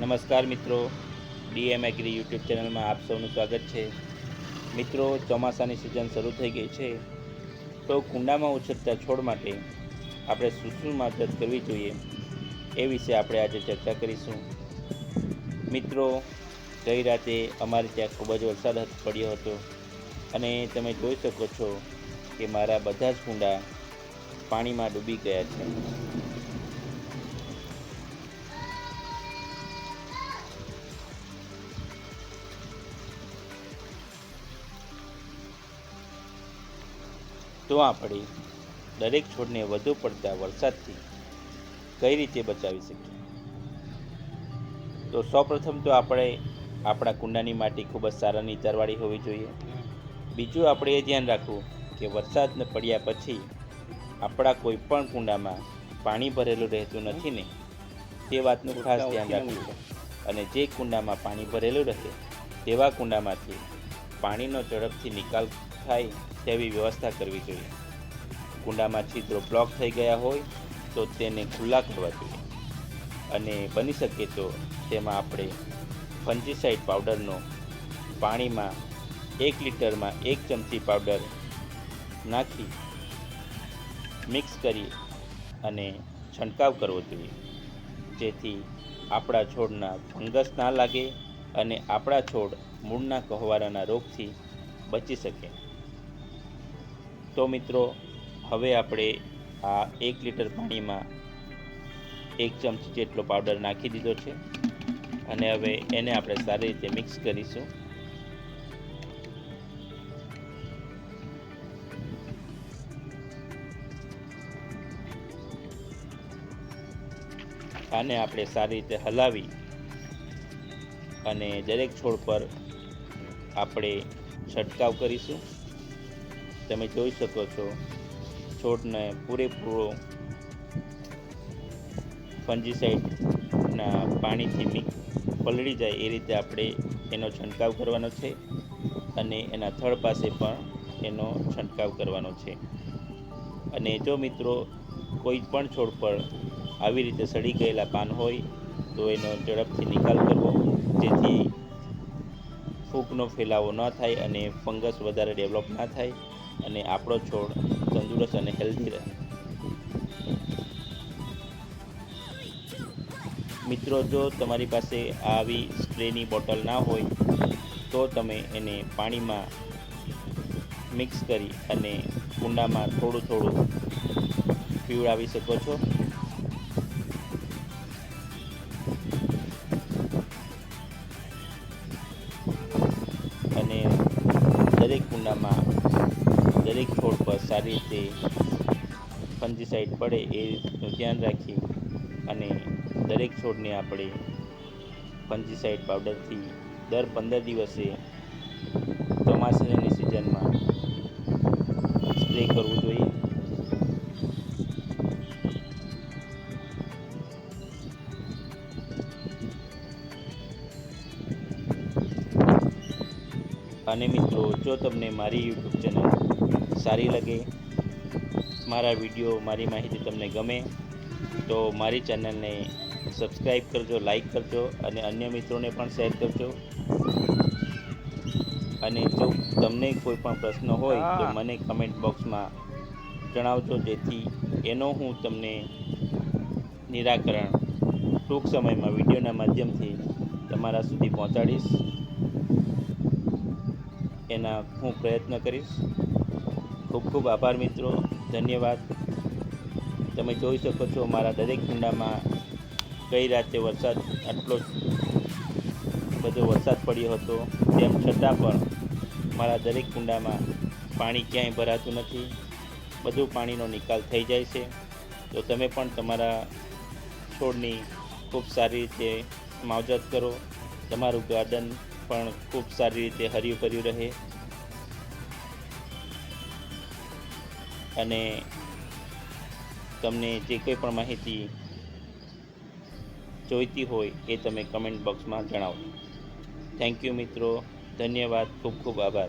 નમસ્કાર મિત્રો. DM agri YouTube ચેનલમાં આપ સૌનું સ્વાગત છે. મિત્રો, ચોમાસાની સિઝન શરૂ થઈ ગઈ છે. તો કુંડામાં ઉછરતા છોડ માટે આપણે શું શું માવજત કરવી જોઈએ એ વિશે આપણે આજે ચર્ચા કરીશું. મિત્રો, ગઈ રાતે અમારે ત્યાં ખૂબ જ વરસાદ પડ્યો હતો અને તમે જોઈ શકો છો કે મારા બધા જ કુંડા પાણીમાં ડૂબી ગયા છે. તો આપણે દરેક છોડને વધુ પડતા વરસાદથી કઈ રીતે બચાવી શકીએ? તો સૌપ્રથમ તો આપણે આપણા કુંડાની માટી ખૂબ જ સારા નીચારવાળી હોવી જોઈએ. બીજું આપણે એ ધ્યાન રાખવું કે વરસાદ પડ્યા પછી આપણા કોઈ પણ કુંડામાં પાણી ભરેલું રહેતું નથી ને તે વાતનું ખાસ ધ્યાન રાખવું અને જે કુંડામાં પાણી ભરેલું રહે તેવા કુંડામાંથી પાણીનો ઝડપથી નિકાલ થાય તેવી વ્યવસ્થા કરવી જોઈએ. કુંડામાં છિદ્રો બ્લોક થઈ ગયા હોય તો તેને ખુલ્લા કરવા જોઈએ. અને બની શકે તો તેમાં આપણે ફંજીસાઇડ પાવડરનો પાણીમાં એક લીટરમાં એક ચમચી પાવડર નાખી મિક્સ કરી અને છંટકાવ કરવો જોઈએ. જેથી આપણા છોડના ફંગસ ના લાગે અને આપણા છોડ મૂળના કહોવારાના રોગથી બચી શકે. તો મિત્રો, હવે આપણે આ એક લીટર પાણીમાં એક ચમચી જેટલો પાવડર નાખી દીધો છે. અને હવે એને આપણે સારી રીતે મિક્સ કરીશું. આને આપણે સારી રીતે હલાવી અને દરેક છોડ પર આપણે છંટકાવ કરીશું. તમે જોઈ શકો છો. છોડને પૂરેપૂરો ફંજીસાઇડના પાણીથી મિક્સ પલળી જાય એ રીતે આપણે એનો છંટકાવ કરવાનો છે અને એના થડ પાસે પણ એનો છંટકાવ કરવાનો છે. અને જો મિત્રો કોઈ પણ છોડ પર આવી રીતે સડી ગયેલા પાન હોય તો એનો ઝડપથી નિકાલ કરવો, જેથી ફૂગનો ફેલાવો ન થાય અને ફંગસ વધારે ડેવલપ ના થાય. અને આપણો છોડ તંદુરસ્ત અને હેલ્ધી રહે. મિત્રો, જો તમારી પાસે આવી સ્પ્રેની બોટલ ના હોય, તો તમે એને પાણીમાં મિક્સ કરી અને કુંડામાં થોડું થોડું પીવડાવી શકો છો. અને દરેક કુંડામાં દરેક છોડ પર સારી રીતે ફંજીસાઇડ પડે એ રીતનું ધ્યાન રાખી અને દરેક છોડને આપણે ફંજીસાઇડ પાવડરથી દર પંદર દિવસે ચોમાસાની સિઝનમાં સ્પ્રે કરવું અને મિત્રો જો તમને મારી યુટ્યુબ ચેનલ સારી લાગે મારા વીડિયો મારી માહિતી તમને ગમે તો મારી ચેનલને સબસ્ક્રાઈબ કરજો લાઈક કરજો અને અન્ય મિત્રોને પણ શેર કરજો. અને જો તમને કોઈ પણ પ્રશ્ન હોય તો મને કમેન્ટ બોક્સમાં જણાવજો જેથી એનો હું તમને નિરાકરણ ટૂંક સમયમાં વિડીયોના માધ્યમથી તમારા સુધી પહોંચાડીશ. એના હું પ્રયત્ન કરીશ. ખૂબ ખૂબ આભાર મિત્રો. ધન્યવાદ. તમે જોઈ શકો છો મારા દરેક કુંડામાં ગઈ રાતે વરસાદ આટલો બધો વરસાદ પડ્યો હતો. તેમ છતાં પણ મારા દરેક કુંડામાં પાણી ક્યાંય ભરાતું નથી. બધું પાણીનો નિકાલ થઈ જાય છે. તો તમે પણ તમારા છોડની ખૂબ સારી રીતે માવજત કરો. તમારું ગાર્ડન પણ ખૂબ સારી રીતે હર્યું ભર્યું રહે. અને તમને જે કોઈ પણ માહિતી જોઈતી હોય એ તમે કમેન્ટ બોક્સમાં જણાવો. થેન્ક યુ મિત્રો. ધન્યવાદ. ખૂબ ખૂબ આભાર.